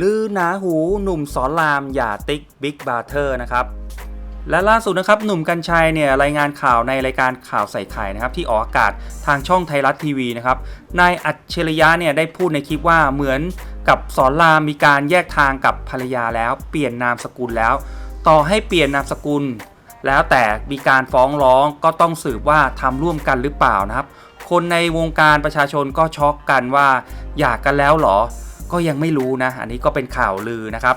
ลือหนาหูหนุ่มสอนรามอย่าติ๊กบิ๊กบาร์เทอร์นะครับและล่าสุดนะครับหนุ่มกัญชัยเนี่ยรายงานข่าวในรายการข่าวใส่ไข่นะครับที่ออกอากาศทางช่องไทยรัฐทีวีนะครับนายอัจฉริยะเนี่ยได้พูดในคลิปว่าเหมือนกับสอนรามมีการแยกทางกับภรรยาแล้ว เปลี่ยนนามสกุลแล้ว ต่อให้เปลี่ยนนามสกุล แล้วแต่มีการฟ้องร้องก็ต้องสืบว่าทำร่วมกันหรือเปล่านะครับ คนในวงการประชาชนก็ช็อกกันว่าหย่ากกันแล้วหรอ ก็ยังไม่รู้นะ อันนี้ก็เป็นข่าวลือนะครับ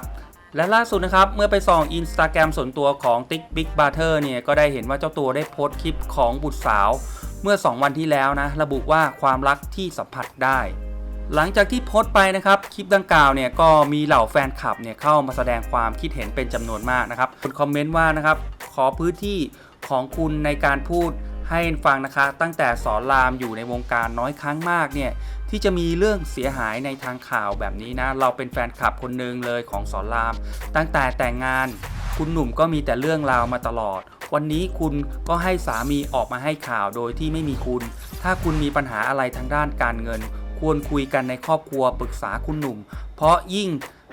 และล่าสุดนะครับ เมื่อไปส่องอินสตาแกรมส่วนตัวของ Tik Big b r o t h e r เนี่ย ก็ได้เห็นว่าเจ้าตัวได้โพสต์คลิปของบุตรสาว เมื่อ 2 วันที่แล้วนะ ระบุว่าความรักที่สัมผัสได้ หลังจากที่โพสต์ไปนะครับ คลิปดังกล่าวเนี่ยก็มีเหล่าแฟนคลับเนี่ยเข้ามาแสดงความคิดเห็นเป็นจำนวนมากนะครับคนคอมเมนต์ว่านะครับขอพื้นที่ของคุณในการพูดให้ฟังนะคะ ตั้งแต่สอนรามอยู่ในวงการน้อยครั้งมากเนี่ย ที่จะมีเรื่องเสียหายในทางข่าวแบบนี้นะ เราเป็นแฟนคลับคนหนึ่งเลยของสอนราม ตั้งแต่แต่งงาน คุณหนุ่มก็มีแต่เรื่องราวมาตลอด วันนี้คุณก็ให้สามีออกมาให้ข่าวโดยที่ไม่มีคุณ ถ้าคุณมีปัญหาอะไรทางด้านการเงิน ควรคุยกันในครอบครัวปรึกษาคุณหนุ่ม เพราะยิ่ง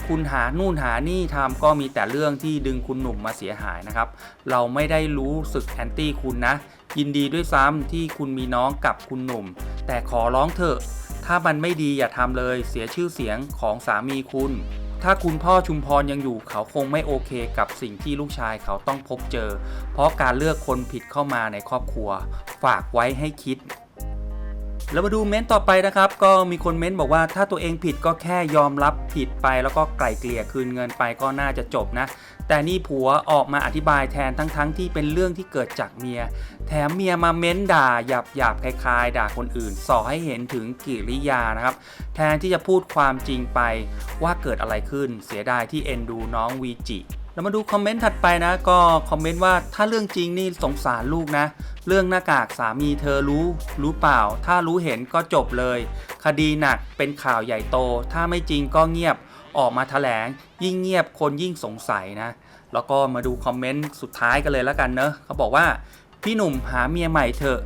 คุณหานู่นหานี่ทำก็มีแต่เรื่องที่ดึงคุณหนุ่มมาเสียหายนะครับ เราไม่ได้รู้สึกแอนตี้คุณนะ ยินดีด้วยซ้ำที่คุณมีน้องกับคุณหนุ่ม แต่ขอร้องเถอะ ถ้ามันไม่ดีอย่าทำเลยเสียชื่อเสียงของสามีคุณ ถ้าคุณพ่อชุมพรยังอยู่เขาคงไม่โอเคกับสิ่งที่ลูกชายเขาต้องพบเจอ เพราะการเลือกคนผิดเข้ามาในครอบครัว ฝากไว้ให้คิด แล้วมาดูเม้นต์ต่อไปนะครับ ก็มีคนเม้นต์บอกว่าถ้าตัวเองผิดก็แค่ยอมรับผิดไป แล้วก็ไกล่เกลี่ยคืนเงินไปก็น่าจะจบนะ แต่นี่ผัวออกมาอธิบายแทนทั้งๆทที่เป็นเรื่องที่เกิดจากเมีย แถมเมียมาเม้นด่าหยาบหยาบคล้ายๆ ด่าคนอื่นส่อให้เห็นถึงกิริยานะครับ แทนที่จะพูดความจริงไปว่าเกิดอะไรขึ้นเสียดายที่เอ็นดูน้องวีจิ เรามาดูคอมเมนต์ถัดไปนะ ก็คอมเมนต์ว่าถ้าเรื่องจริงนี่สงสารลูกนะ เรื่องหน้ากากสามีเธอรู้ รู้เปล่า ถ้ารู้เห็นก็จบเลย คดีหนักเป็นข่าวใหญ่โต ถ้าไม่จริงก็เงียบออกมาแถลง ยิ่งเงียบคนยิ่งสงสัยนะ แล้วก็มาดูคอมเมนต์สุดท้ายกันเลยแล้วกันเนอะเขาบอกว่าพี่หนุ่มหาเมียใหม่เถอะ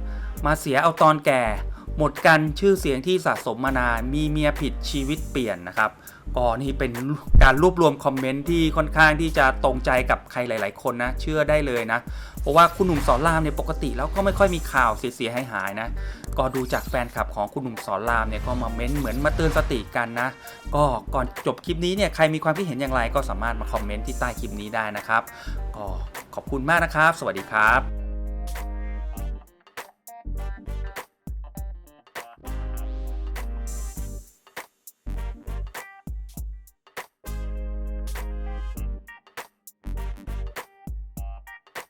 มาเสียเอาตอนแก่ หมดกันชื่อเสียงที่สะสมมานานมีเมียผิดชีวิตเปลี่ยนนะครับก็นี่เป็นการรวบรวมคอมเมนต์ที่ค่อนข้างที่จะตรงใจกับใครหลาย ๆ คนนะเชื่อได้เลยนะ เพราะว่าคุณหนุ่มสอนรามเนี่ยปกติแล้วก็ไม่ค่อยมีข่าวเสียหายหายๆนะก็ดูจากแฟนคลับของคุณหนุ่มสอนรามเนี่ยก็มาเม้นเหมือนมาเตือนสติกันนะ ก็ก่อนจบคลิปนี้เนี่ยใครมีความคิดเห็นอย่างไรก็สามารถมาคอมเมนต์ที่ใต้คลิปนี้ได้นะครับก็ขอบคุณมากนะครับ สวัสดีครับ